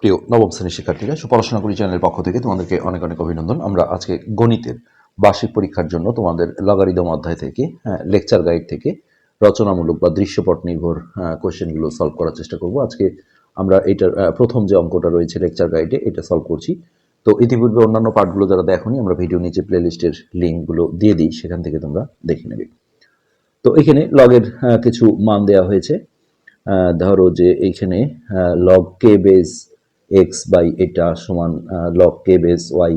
প্রিয় নবম শ্রেণির শিক্ষার্থীরা, সুপড়াশোনা করি চ্যানেলের পক্ষ থেকে তোমাদেরকে অনেক অনেক অভিনন্দন। আমরা আজকে গণিতের বার্ষিক পরীক্ষার জন্য তোমাদের লগারিদম অধ্যায় থেকে লেকচার গাইড থেকে রচনামূলক বা দৃশ্যপট নির্ভর কোশ্চেনগুলো সলভ করার চেষ্টা করব। আজকে আমরা এটার প্রথম যে অঙ্কটা রয়েছে লেকচার গাইডে, এটা সলভ করছি। তো ইতিপূর্বে অন্যান্য পার্টগুলো যারা দেখোনি, আমরা ভিডিও নিচে প্লেলিস্টের লিঙ্কগুলো দিয়ে দিই, সেখান থেকে তোমরা দেখে নেবে। তো এখানে লগের কিছু মান দেওয়া হয়েছে। ধরো যে এইখানে log K base X by এটা সমান log K base Y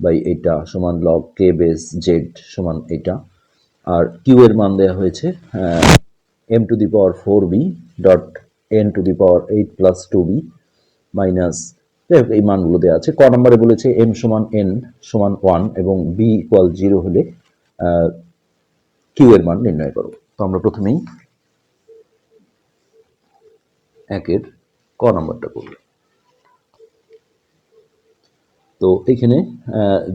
by এটা সমান লগ কে বেস জেড সমান এটা আর কিউ এর মান দেওয়া হয়েছে M to the power four B dot N to the power eight plus two B minus এই মানগুলো দেওয়া আছে। ক নম্বরে বলেছে এম সমান এন সমান ওয়ান এবং বি ইকুয়াল জিরো হলে কিউ এর মান নির্ণয় করো। তো আমরা প্রথমেই একের ক নাম্বারটা করব তো এখানে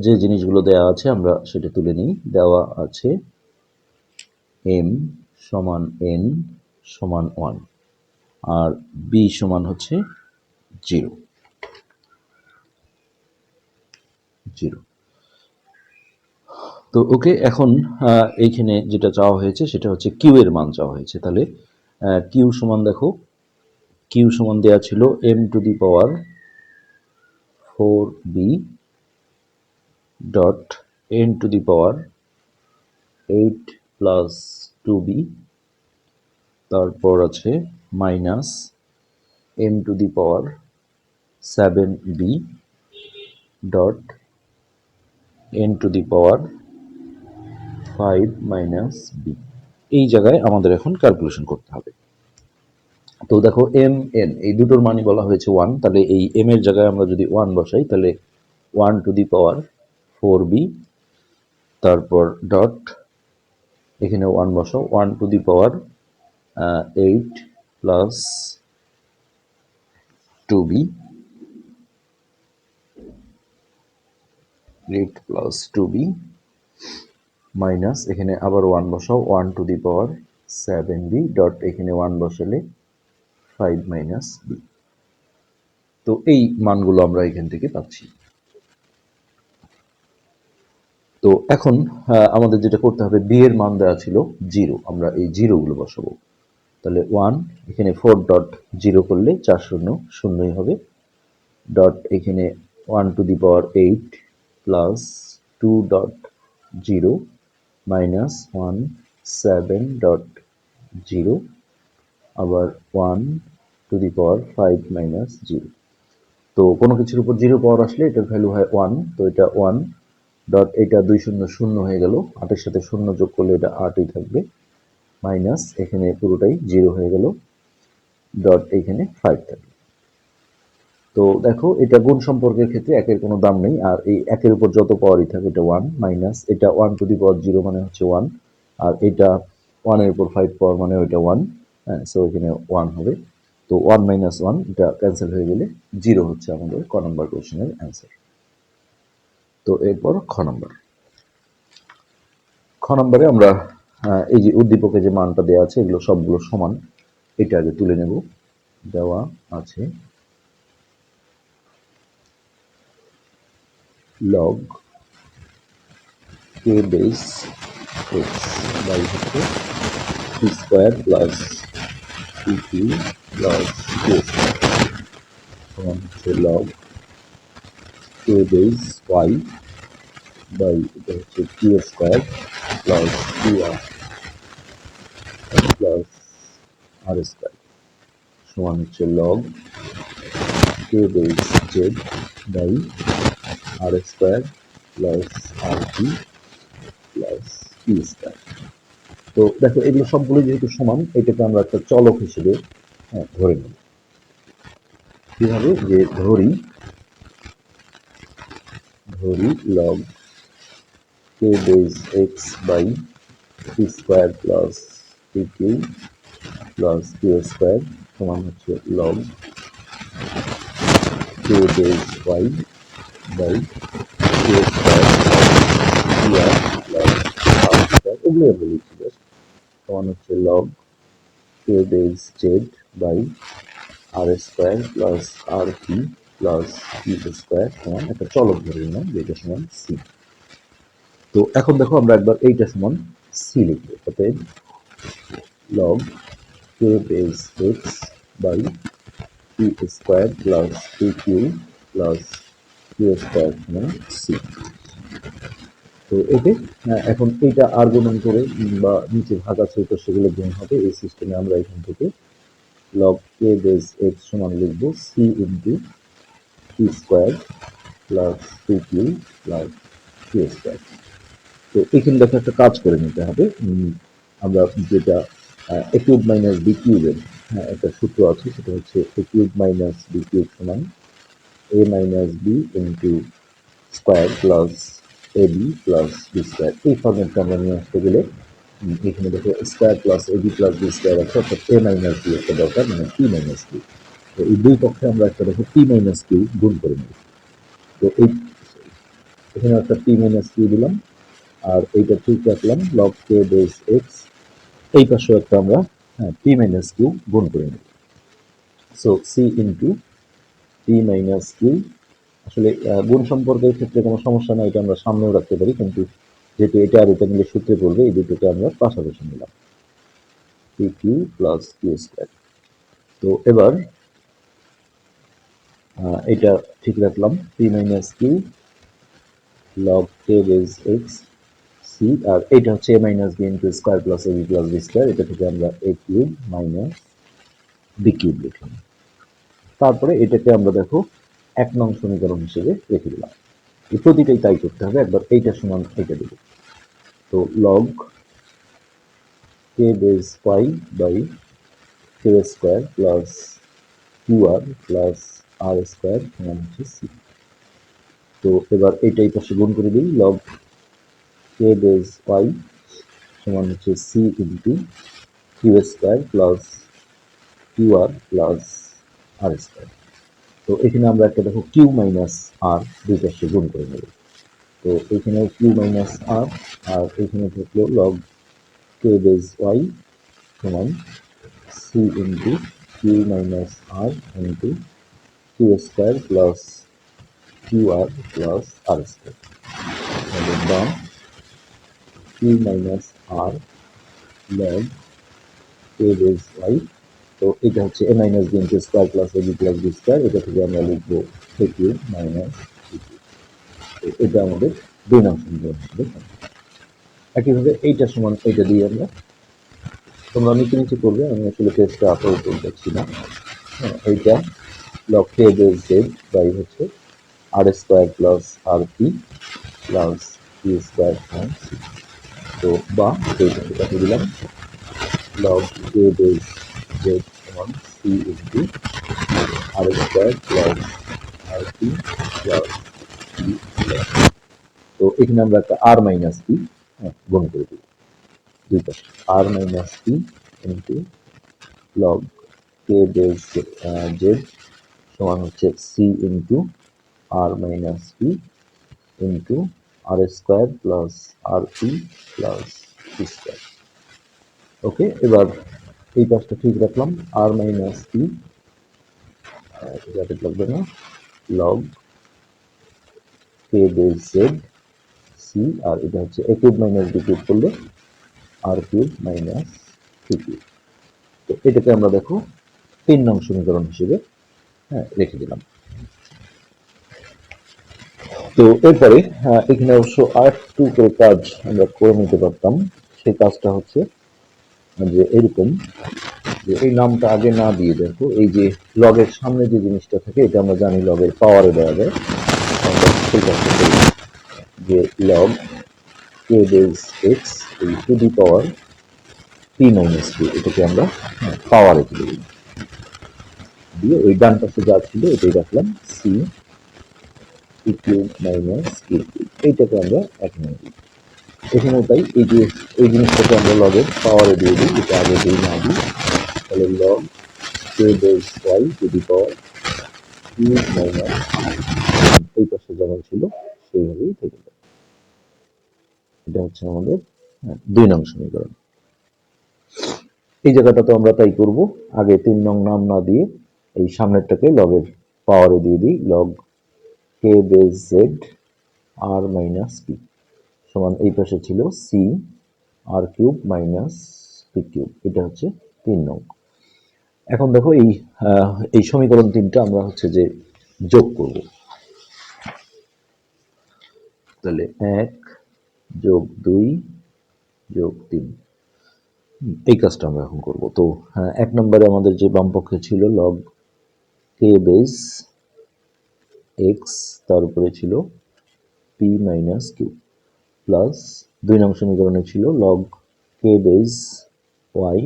যে জিনিসগুলো দেওয়া আছে আমরা সেটা তুলে নিই। দেওয়া আছে এম সমান এন সমান ওয়ান আর বি সমান হচ্ছে জিরো জিরো তো ওকে এখন এইখানে যেটা চাওয়া হয়েছে সেটা হচ্ছে কিউ এর মান চাওয়া হয়েছে। তাহলে কিউ সমান দেখো কিউ সমান দেওয়া ছিল M to the power four B dot N to the power eight plus two B তারপর আছে minus M to the power seven B dot N to the power five minus B এই জায়গায় আমাদের এখন calculation করতে হবে। তো দেখো এম এন এই দুটোর মানই বলা হয়েছে ওয়ান তাহলে এই এম এর জায়গায় আমরা যদি ওয়ান বসাই, তাহলে one to the power four B তারপর ডট এখানে ওয়ান বসাও one to the power eight plus two B eight plus two B minus এখানে আবার ওয়ান বসাও one to the power seven B dot এখানে ওয়ান বসালে ফাইভ মাইনাস বি। তো এই মানগুলো আমরা এখান থেকে পাচ্ছি। তো এখন আমাদের যেটা করতে হবে, বি এর মান দেওয়া ছিল জিরো। আমরা এই জিরোগুলো বসাবো। তাহলে ওয়ান, এখানে ফোর ডট জিরো করলে চার শূন্য, শূন্যই হবে। ডট এখানে one to the power eight plus two dot zero minus one seven dot zero. আবার one to the power five minus zero তো কোনো কিছুর উপর জিরো পাওয়ার আসলে এটার ভ্যালু হয় ওয়ান তো এটা ওয়ান ডট এটা দুই শূন্য শূন্য হয়ে গেল। আটের সাথে শূন্য যোগ করলে এটা আটই থাকবে। মাইনাস এখানে পুরোটাই জিরো হয়ে গেল। ডট এখানে ফাইভ থাকবে। তো দেখো, এটা গুণ সম্পর্কের ক্ষেত্রে একের কোনো দাম নেই। আর এই একের উপর যত পাওয়ারই থাকে, এটা ওয়ান মাইনাস এটা one to the power zero মানে হচ্ছে ওয়ান আর এটা ওয়ানের উপর ফাইভ পাওয়ার মানে ওইটা ওয়ান হ্যাঁ সো এখানে ওয়ান হবে। তো ওয়ান মাইনাস ওয়ান এটা ক্যান্সেল হয়ে গেলে জিরো হচ্ছে আমাদের ক নম্বর কোশ্চেনের অ্যান্সার তো এরপর খ নম্বর খ নম্বরে আমরা এই যে উদ্দীপকে যে মানটা দেওয়া আছে, এগুলো সবগুলো সমান। এটা আগে তুলে নেব। দেওয়া আছে log K base x by হচ্ছে square plus pq plus q square সমান হচ্ছে log k base y by এটা হচ্ছে q square plus qr plus r square সমান হচ্ছে log k base z by R square plus R T plus E square তো দেখো এগুলো সবগুলো যেহেতু সমান এটাকে আমরা একটা চলক হিসেবে হ্যাঁ, ধরে নেব। কীভাবে? যে ধরি ধরি log K base X by P square plus P Q plus Q square সমান হচ্ছে log K base Y by Q square plus square এগুলো just। সমান হচ্ছে log K base Z by R square plus R P plus Q square সমান একটা চলক ধরে নিলাম, যেটা সমান সি তো এখন দেখো আমরা একবার এইটা সমান সি লিখব, অতএব log K base X by Q square plus two Q plus Q square সমান সি তো এতে এখন এইটা আর গুণন করে বা নিচে ভাগ আছে তো সেগুলো গুণ হবে। এই সিস্টেমে আমরা এখান থেকে লগ কে বেস এক্স সমান লিখব C into Q square plus two Q plus Q square তো এখানে দেখো একটা কাজ করে নিতে হবে। আমরা যেটা এ কিউব মাইনাস বি কিউবের একটা সূত্র আছে, সেটা হচ্ছে A cube minus B cube সমান A minus B into square plus A B plus B square এই ফর্মেটটা আমরা নিয়ে আসতে গেলে এখানে দেখো square plus A B plus B square আছে, অর্থাৎ এ মাইনাস বি একটা দরকার মানে পি মাইনাস কিউ তো এই দুই পক্ষে আমরা একটা দেখো পি মাইনাস কিউ গুণ করে নেব। তো এই, এখানে একটা পি মাইনাস কিউ দিলাম, আর এইটা ঠিক রাখলাম লগ কে বেস এক্স এই পাশেও একটা আমরা হ্যাঁ পি মাইনাস কিউ গুণ করে নেব। So C into P minus Q আসলে গুণ সম্পর্কের ক্ষেত্রে কোনো সমস্যা নাই, এটা আমরা সামনেও রাখতে পারি, কিন্তু যেহেতু এটা আর এটা মিলে সূত্রে পড়বে, এই দুটোকে আমরা পাশাপাশি নিলাম। কিউ প্লাস কিউ স্কোয়ার তো এবার এটা ঠিক রাখলাম P minus Q log K base X C আর এটা হচ্ছে A minus B into square plus A B plus B square এটা থেকে আমরা A cube minus B cube লিখলাম। তারপরে এটাকে আমরা দেখো এক নং সমীকরণ হিসেবে রেখে দিলাম। প্রতিটাই তাই করতে হবে, একবার এইটা সমান এইটা দেব। তো log K base Y by K square plus Q R plus R square সমান হচ্ছে সি তো এবার এইটাই পাশে গুণ করে দিই লগ কে বেস ওয়াই সমান হচ্ছে C into Q square plus Q R plus R square তো এখানে আমরা একটা দেখো কিউ মাইনাস আর দুই পাশে গুণ করে নেব। তো এখানে কিউ মাইনাস আর আর এখানে থাকল লগ কে বেস ওয়াই সমান C into Q minus R into Q square plus Q R plus R square দাম Q minus R log K base Y তো এটা হচ্ছে A minus B into square plus A B plus B square এটা থেকে আমরা লিখব এ Q minus এটা আমাদের দুই নং সমীকরণ থাকবে। একইভাবে এইটা সমান এইটা দিয়ে আমরা, তোমরা নিচে নিচে করবে, আমি আসলে টেস্টটা আপলোড করতে পারছি না। হ্যাঁ এইটা log K base Z by হচ্ছে R square plus R P plus P square তো বা কাটিয়ে দিলাম। log k base z সমান into r square plus rp plus p square তো এখানে আমরা একটা r মাইনাস হ্যাঁ গুণ করে দিই। দুই পাশে। R minus p into log k base z সমান হচ্ছে c into r minus p into r square plus rp plus p square okay এবার এই পাশটা ঠিক রাখলাম আর মাইনাস পি যাতে লাগবে না log K base Z C আর এটা হচ্ছে A cube minus B cube করলে R cube minus three cube তো এটাকে আমরা দেখো তিন নং সমীকরণ হিসেবে হ্যাঁ রেখে দিলাম। তো এরপরে আহ, এখানে অবশ্য আর একটু করে কাজ আমরা করে নিতে পারতাম সেই কাজটা হচ্ছে যে এরকম, যে এই নামটা আগে না দিয়ে দেখো, এই যে লগের সামনে যে জিনিসটা থাকে, এটা আমরা জানি লগের পাওয়ারে দেওয়া যায়। যে লগ কে বেস এক্স এই to the power P minus two এটাকে আমরা পাওয়ারে তুলে দিই দিয়ে ওই ডান পাশে যা ছিল, এটাই রাখলাম C E cube minus Q এইটাকে আমরা এক নিয়ে দিই এখানেও তাই এই যে এই জিনিসটাকে আমরা লগের পাওয়ারে দিয়ে দিই এটা আগে দিই না দিই। তাহলে log K base Y to power এই পাশে যেমন ছিল সেইভাবেই থেকে যাবে এটা হচ্ছে আমাদের হ্যাঁ, দুই নং সমীকরণ। এই জায়গাটা তো আমরা তাই করব আগে তিন নং নাম না দিয়ে এই সামনেরটাকে লগের পাওয়ারে দিয়ে দিই log K base Z R minus P সমান এই পাশে ছিল C R cube minus P cube এটা হচ্ছে তিন নং। এখন দেখো এই এই সমীকরণ তিনটা আমরা হচ্ছে যে যোগ করব। তাহলে এক যোগ দুই যোগ তিন। এই কাজটা আমরা এখন করব। তো হ্যাঁ, এক নম্বরে আমাদের যে বামপক্ষে ছিল লগ কে বেস এক্স তার উপরে ছিল পি মাইনাস কিউ প্লাস দুই নং সমীকরণে ছিল লগ কে বেস ওয়াই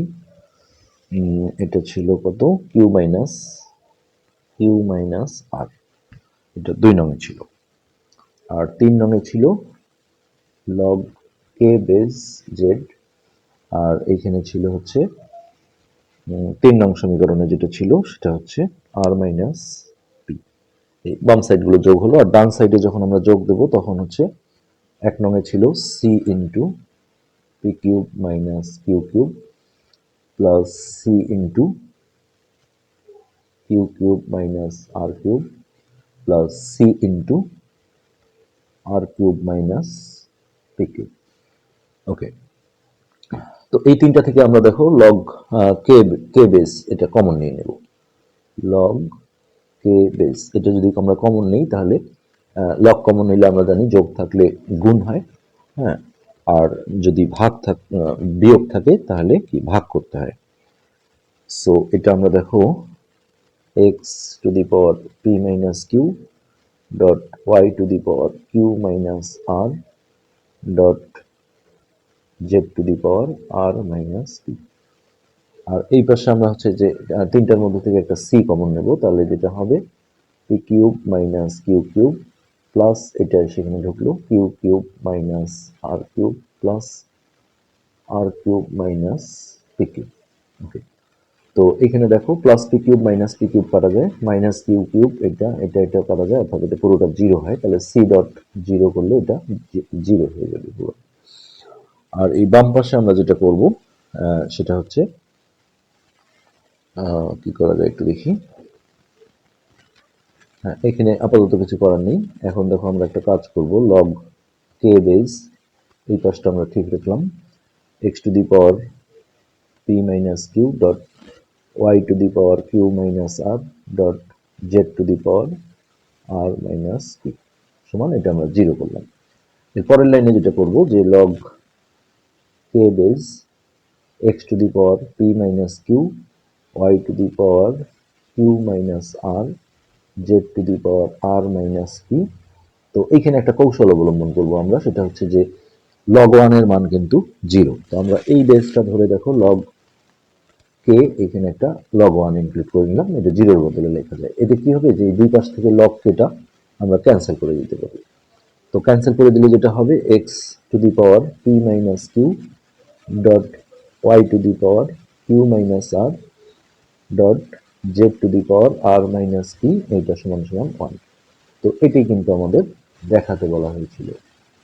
এটা ছিল কত? Q minus Q minus R এটা দুই নঙে ছিল। আর তিন নঙে ছিল লগ কে বেস জেড আর এইখানে ছিল হচ্ছে তিন নং সমীকরণে যেটা ছিল সেটা হচ্ছে আর মাইনাস পি এই বাম সাইডগুলো যোগ হলো, আর ডান সাইডে যখন আমরা যোগ দেব তখন হচ্ছে এক নঙে ছিল C into P cube minus Q cube plus C into Q cube minus R cube plus C into R cube minus P cube okay তো এই তিনটা থেকে আমরা দেখো লগ কে কে বেস এটা কমন নিয়ে নেব। লগ কে বেস এটা যদি আমরা কমন নেই তাহলে লগ কমন নিলে আমরা জানি যোগ থাকলে গুণ হয় হ্যাঁ? আর যদি ভাগ থাক বিয়োগ থাকে তাহলে কি? ভাগ করতে হয়। সো এটা আমরা দেখো X to the power P minus Q dot Y to the power Q minus R dot Z to the power R minus P আর এই পাশে আমরা হচ্ছে যে তিনটার মধ্যে থেকে একটা সি কমন নেব, তাহলে যেটা হবে P cube minus Q cube plus এটা সেখানে ঢুকলো Q cube minus R cube plus R cube minus P cube okay তো এখানে দেখো plus P cube minus P cube করা যায় মাইনাস কিউ কিউব এটা এটা এটা করা যায়, অর্থাৎ এটা পুরোটা জিরো হয়, তাহলে সি ডট জিরো করলে এটা জিরো হয়ে যাবে পুরো। আর এই বাম পাশে আমরা যেটা করব সেটা হচ্ছে কি করা যায় একটু দেখি। হ্যাঁ এখানে আপাতত কিছু করার নেই। এখন দেখো আমরা একটা কাজ করব লগ কে বেস এই পাশটা আমরা ঠিক রাখলাম। X to the power P minus Q dot Y to the power Q minus R dot Z to the power R minus P সমান, এটা আমরা জিরো করলাম। এর পরের লাইনে যেটা করব, যে log K base X to the power P minus Q Y to the power Q minus R Z to the power R minus P তো এইখানে একটা কৌশল অবলম্বন করব আমরা, সেটা হচ্ছে যে লগ ওয়ানের মান কিন্তু জিরো তো আমরা এই বেসটা ধরে দেখো লগ কে এখানে একটা লগ ওয়ান ইনক্লুড করে নিলাম, এটা জিরোর বদলে লেখা যায়। এতে কি হবে? যে দুই পাশ থেকে লগ কেটা আমরা ক্যান্সেল করে দিতে পারি। তো ক্যান্সেল করে দিলে যেটা হবে? X to the power P minus Q dot Y to the power Q minus R dot Z to the power R minus P এইটা সমান সমান ওয়ান তো এটাই কিন্তু আমাদের দেখাতে বলা হয়েছিল।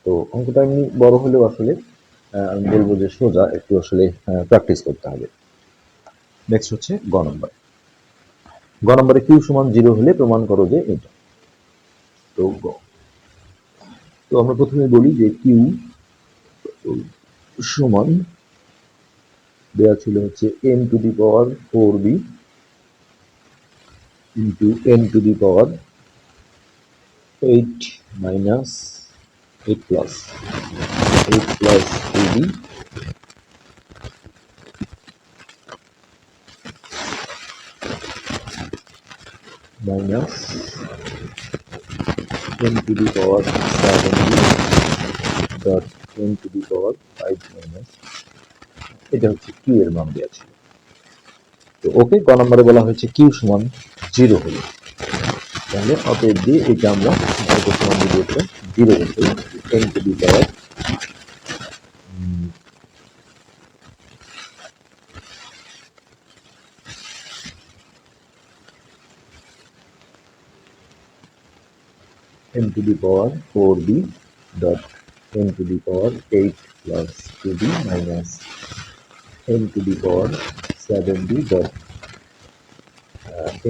তো অঙ্কটা এমনি বড় হলেও আসলে আমি বলব যে সোজা, একটু আসলে প্র্যাকটিস করতে হবে। নেক্সট হচ্ছে গ নম্বর। গ নম্বরে কিউ সমান জিরো হলে প্রমাণ করো যে এটা। তো গ। তো আমরা প্রথমে বলি যে কিউ সমান দেওয়া ছিল হচ্ছে N to the power four B into N to the power eight minus eight plus eight plus two B minus 10 to the power 7 dot 10 to the power 5 minus. এটা হচ্ছে কিউ এর মান দেওয়া ছিল। তো ওকে ক নম্বরে বলা হয়েছে কিউ সমান জিরো হলো তাহলে অতএব দিয়ে এটা আমরা zero ten to the power to the power 4b dot n to the power 8 plus 2b minus n to the power 7b dot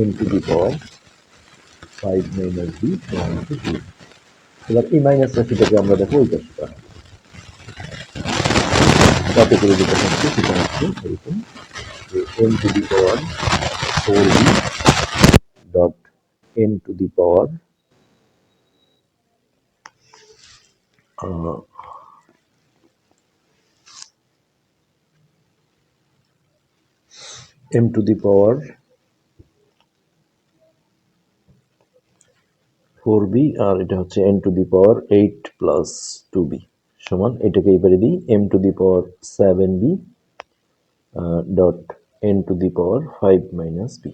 n to the power five minus B সমান হচ্ছে two এবার এই minus রাশিটাকে আমরা দেখো, ওই পাশে পাঠাবো তাতে করে যেটা হচ্ছে, সেটা হচ্ছে এরকম যে n to the power four b dot n to the power m to the power 4b আর এটা হচ্ছে n to the power 8 plus 2b সমান, এটাকে এবারে দিই m to the power 7b dot n to the power 5 minus b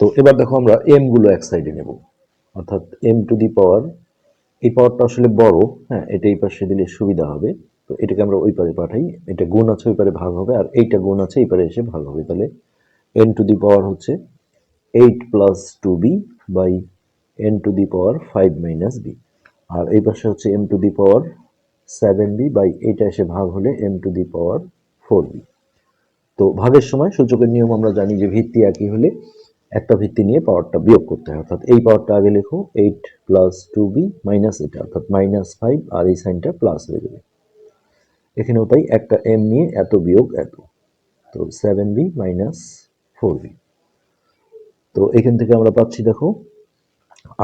তো এবার দেখো আমরা m গুলো এক সাইডে নেব। অর্থাৎ m টু দি পাওয়ার এই পাওয়ারটা আসলে বড় হ্যাঁ এটা এই পাশে দিলে সুবিধা হবে। তো এটাকে আমরা ওই পারে পাঠাই, এটা গুণ আছে ওই পারে ভাগ হবে, আর এইটা গুণ আছে এই পারে এসে ভাগ হবে। তাহলে এন টু দি পাওয়ার হচ্ছে eight plus two b by n to the power five minus b আর এই পাশে হচ্ছে m to the power seven b by এইটা এসে ভাগ হলে m to the power four b তো ভাগের সময় সূচকের নিয়ম আমরা জানি যে ভিত্তি একই হলে একটা ভিত্তি নিয়ে পাওয়ারটা বিয়োগ করতে হয়। অর্থাৎ এই পাওয়ারটা আগে লেখো eight plus two b minus এটা, অর্থাৎ মাইনাস ফাইভ আর এই সাইনটা প্লাস হয়ে যাবে। এখানেও তাই একটা এম নিয়ে এত বিয়োগ এত। তো seven b minus four b তো এখান থেকে আমরা পাচ্ছি, দেখো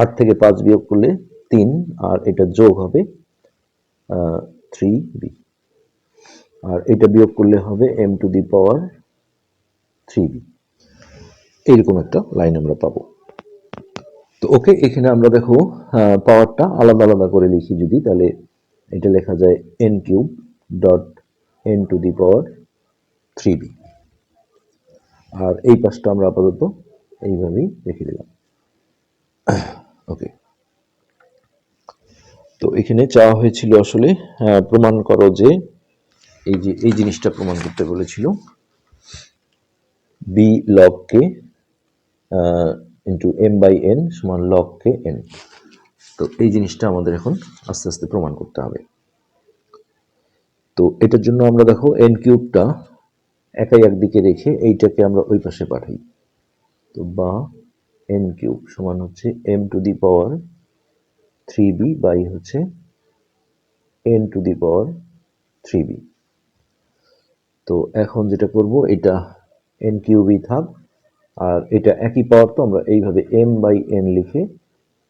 আট থেকে পাঁচ বিয়োগ করলে তিন, আর এটা যোগ হবে থ্রি বি আর এটা বিয়োগ করলে হবে m to the power three b এইরকম একটা লাইন আমরা পাবো। তো ওকে, এখানে আমরা দেখো পাওয়ারটা আলাদা আলাদা করে লিখি যদি, তাহলে এটা লেখা যায় n cube dot n to the power three b আর এই পাশটা আমরা আপাতত এইভাবেই রেখে দিলাম ওকে তো এখানে চাওয়া হয়েছিল আসলে প্রমাণ করো যে এই যে, এই জিনিসটা প্রমাণ করতে বলেছিল। B log k into m by n সমান লগ কে এন তো এই জিনিসটা আমাদের এখন আস্তে আস্তে প্রমাণ করতে হবে। তো এটার জন্য আমরা দেখো এন কিউবটা একাই একদিকে রেখে এইটাকে আমরা ওই পাশে পাঠাই। তো বা এন কিউব সমান হচ্ছে m to the power three b by হচ্ছে n to the power three b. তো এখন যেটা করব, এটা এন কিউবই থাক, আর এটা একই পাওয়ার তো আমরা এইভাবে এম বাই এন লিখে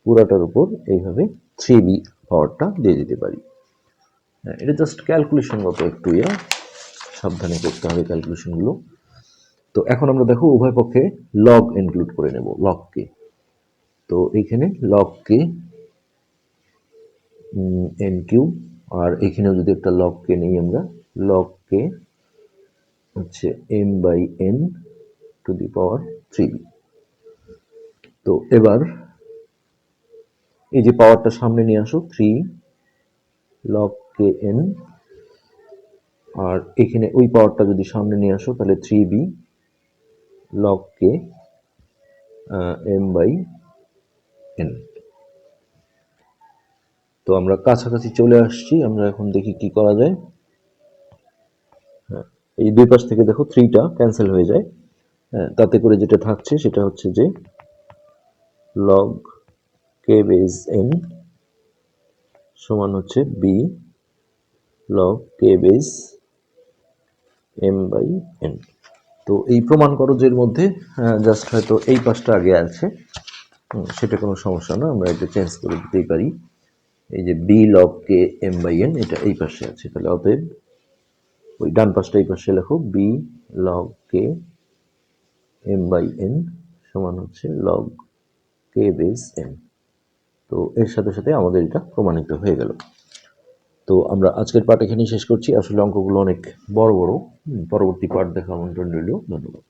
পুরাটার উপর এইভাবে থ্রি বি পাওয়ারটা দিয়ে দিতে পারি। হ্যাঁ এটা জাস্ট ক্যালকুলেশনগত একটু, ইয়া, সাবধানে করতে হবে ক্যালকুলেশনগুলো তো এখন আমরা দেখো উভয় পক্ষে লগ ইনক্লুড করে নেব লগকে তো এইখানে লগকে এন কিউ আর এখানেও যদি একটা লগকে নেই আমরা লগকে হচ্ছে m by n to the power three তো এবার এই যে পাওয়ারটা সামনে নিয়ে আসো থ্রি লগ কে এন আর এখানে ওই পাওয়ারটা যদি সামনে নিয়ে আসো, তাহলে three b log k m by n তো আমরা কাছাকাছি চলে আসছি, আমরা এখন দেখি কি করা যায়। হ্যাঁ এই দুই পাশ থেকে দেখো থ্রিটা ক্যান্সেল হয়ে যায়। হ্যাঁ তাতে করে যেটা থাকছে সেটা হচ্ছে যে লগ কে বেজ এন সমান হচ্ছে b log k base m by n তো এই প্রমাণ করজের মধ্যে জাস্ট হয়তো এই পাশটা আগে আছে। সেটা কোনো সমস্যা না, আমরা এটা চেঞ্জ করে দিতেই পারি। এই যে b log k m by n এটা এই পাশে আছে। তাহলে অতএব ওই ডান পাশটা এই পাশে লেখো b log k m by n সমান হচ্ছে লগ কে বেস এন তো এর সাথে সাথে আমাদের এটা প্রমাণিত হয়ে গেল। তো আমরা আজকের পাঠ এখানেই শেষ করছি। আসলে অঙ্কগুলো অনেক বড় বড়। পরবর্তী পাঠ দেখা আমন্ত্রণ রইল। ধন্যবাদ।